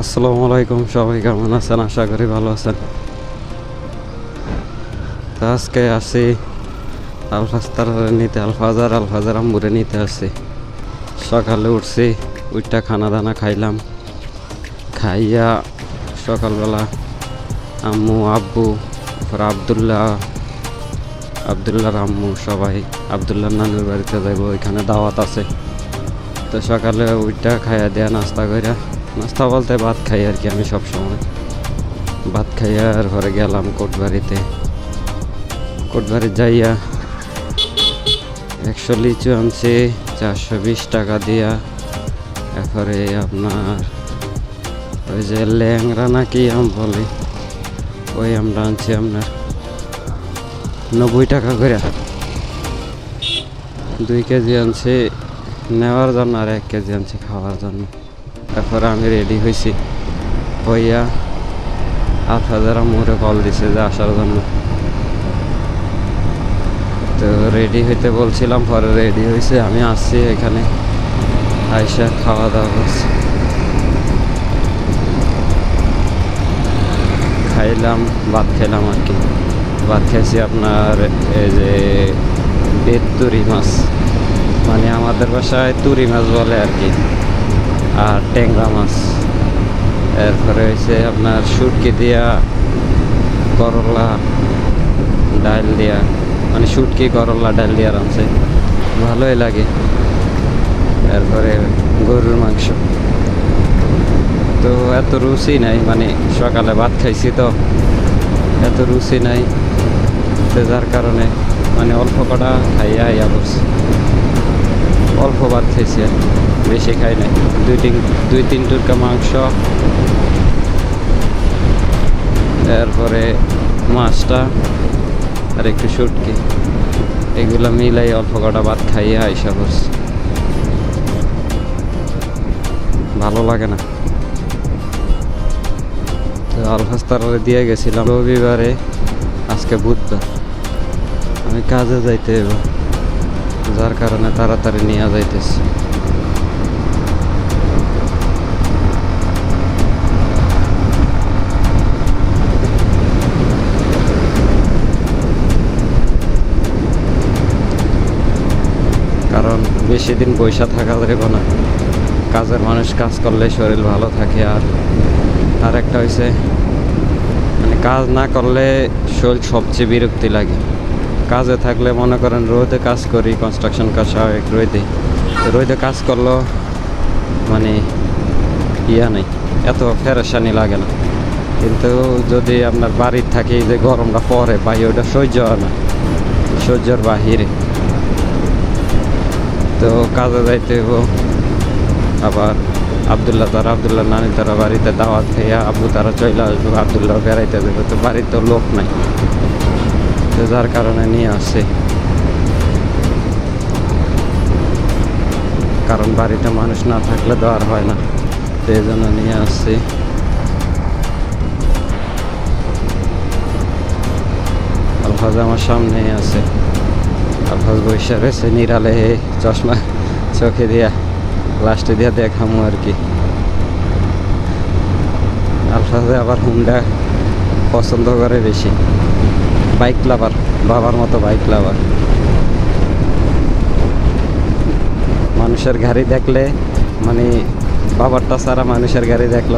আসসালামু আলাইকুম, সবাই কেমন আছেন? আশা করি ভালো আছেন। তো আজকে আসি আলফাস্তার নিতে, আলফাজার আলফাজার আম্বুরে নিতে আসি। সকালে উঠছি উইটা খানা দানা খাইলাম। খাইয়া সকালবেলা আম্মু, আব্বু আবদুল্লাহ, আবদুল্লাহর আম্মু সবাই, আবদুল্লাহর নানুর বাড়িতে যাইব, ওইখানে দাওয়াত আছে। তো সকালে ওইটা খাইয়া দেয়া নাস্তা কইরা নাস্তা বলতে ভাত খাই আর কি আমি সব সময় ভাত খাইয়া আর ঘরে গেলাম কোটবাড়িতে। কোটবাড়ি যাইয়া একশো লিচু আনছি, চারশো বিশ টাকা দিয়া। এরপরে আপনার ওই যে ল্যাংরা নাকি আম বলে, ওই আমরা আনছি আপনার নব্বই টাকা করে। দুই কেজি আনছি, নেওয়ার জন্য আর এক কেজি আনছি, খাওয়ার জন্য। তারপরে আমি রেডি হয়েছি হইয়া হাজার মোড়ে কল দিছে যে আসার জন্য। তো রেডি হইতে বলছিলাম, পরে রেডি হয়েছে আমি আসছি এখানে। আইসা খাওয়া দাওয়া করছি। খাইলাম, ভাত খেলাম আর কি। ভাত খাইছি আপনার এই যে বেতুরি মাছ। মানে আমাদের বাসায় তুরি মাছ বলে আর কি। আর ট্যাংরা মাছ। এরপরে হয়েছে আপনার শুটকি দিয়া, করলা, ডাল দিয়া। মানে শুটকি, করলা, ডাল দিয়া রাঁধছে। ভালোই লাগে। এরপরে গরুর মাংস। তো এত রুচি নাই মানে সকালে ভাত খাইছি তো। এত রুচি নাই। তো যার কারণে মানে অল্প কটা খাইয়া আইয়া বসছি অল্প ভাত খাইছি আর বেশি খাই নাই দুই তিন দুই তিন টুকরা মাংস। এরপরে মাছটা আর একটু শুটকি। এগুলো মিলাই অল্প কটা ভাত খাইয়ে আইসা করছি ভালো লাগে না। তো আলফাস্তারে দিয়ে গেছিলাম। রবিবারে, আজকে বুধবার। আমি কাজে যাইতে হইব। যার কারণে তাড়াতাড়ি নিয়ে যাইতেছি। বেশি দিন পয়সা থাকা যাবে না। কাজের মানুষ কাজ করলে শরীর ভালো থাকে আর আর একটা হয়েছে মানে কাজ না করলে শরীর সবচেয়ে বিরক্তি লাগে। কাজে থাকলে মনে করেন রোদে কাজ করি কনস্ট্রাকশন কাজ হয় রোদে। রোদে কাজ করলেও মানে ইয়া নেই, এত ফেরেশানি লাগে না। কিন্তু যদি আপনার বাড়ির থাকি যে গরমটা পরে বাই ওটা সহ্য হয় না। সহ্যর বাহিরে। তো কাজে যাইতে হইব। আবার আবদুল্লাহ তারা আবদুল্লাহ নানি তারা বাড়িতে দাওয়াত খেয়ে আব্বু তারা চলে আসব, আবদুল্লাহ বেড়াইতে দেবে তো বাড়িতে লোক নাই। তো যার কারণে নিয়ে আসছে। কারণ বাড়িতে মানুষ না থাকলে তো আর হয় না। তো এই জন্য নিয়ে আসছি। আলফাজ আমার সামনেই আছে। আলফাজ বৈশা রয়েছে নিরালে চশমা চোখে দিয়া লাস্টে দিয়া দেখামো আর কি। আলফাজে আবার হুন্ডা পছন্দ করে বেশি। বাইক লাভার, বাবার মতো বাইক লাভার। মানুষের গাড়ি দেখলে মানে বাবারটা ছাড়া মানুষের গাড়ি দেখল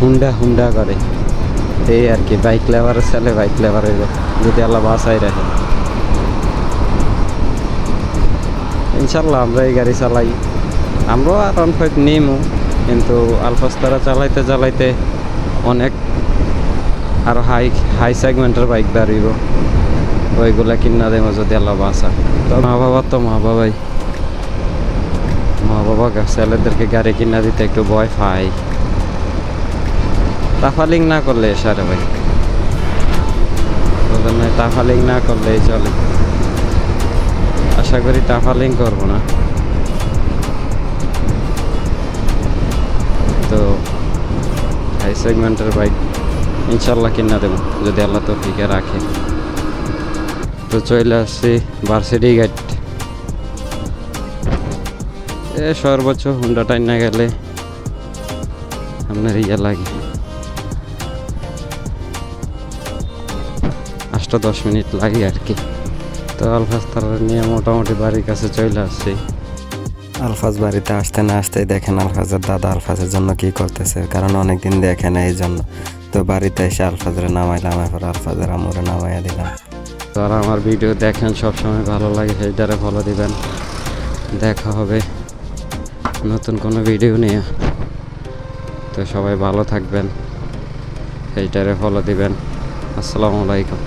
হুন্ডা হুন্ডা করে। এই আর কি, বাইক লেবারের ছেলে বাইক হইব যদি আল্লাহ বাসাই রাখে। ইনশাল্লাহ আমরা এই গাড়ি চালাই। আমরাও আর ওয়ান ফাইভ নিমু, কিন্তু আলফাস্তারা চালাইতে চালাইতে অনেক আর হাই হাই সেগমেন্টের বাইক দাঁড়িব ওইগুলা কিনা দেবো যদি আল্লাহ বাসা তো মা বাবা তো মা বাবাই মা বাবা ছেলেদেরকে গাড়ি কিনা দিতে একটু ভয় পাই তাফালিং না করলে সারে ভাই। তাফালিং না করলেই চলে। আশা করি তাফালিং করব না। তো হাই সেগমেন্টের বাইক ইনশাল্লাহ কিনা দেবো, যদি আল্লাহ তো ফিকে রাখে। তো চলে আসছি ভার্সিটি গেট এ সর্বোচ্চ হুন্ডা টাইন না গেলে আপনার ইয়ে লাগে। আষ্ট দশ মিনিট লাগে আর কি। তো আলফাজ তারা নিয়ে মোটামুটি বাড়ির কাছে চলে আসছি। আলফাজ বাড়িতে আসতে না আসতেই দেখেন আলফাজের দাদা আলফাজের জন্য কি করতেছে কারণ অনেকদিন দেখে না এই জন্য। তো বাড়িতে এসে আলফাজের নামাইলাম এরপর আলফাজের আমরে নামাইয়া দিলাম। তো আর আমার ভিডিও দেখেন সবসময় ভালো লাগে সেইটারে ফলো দিবেন। দেখা হবে নতুন কোনো ভিডিও নিয়ে। তো সবাই ভালো থাকবেন সেইটারে ফলো দিবেন। আসসালামু আলাইকুম।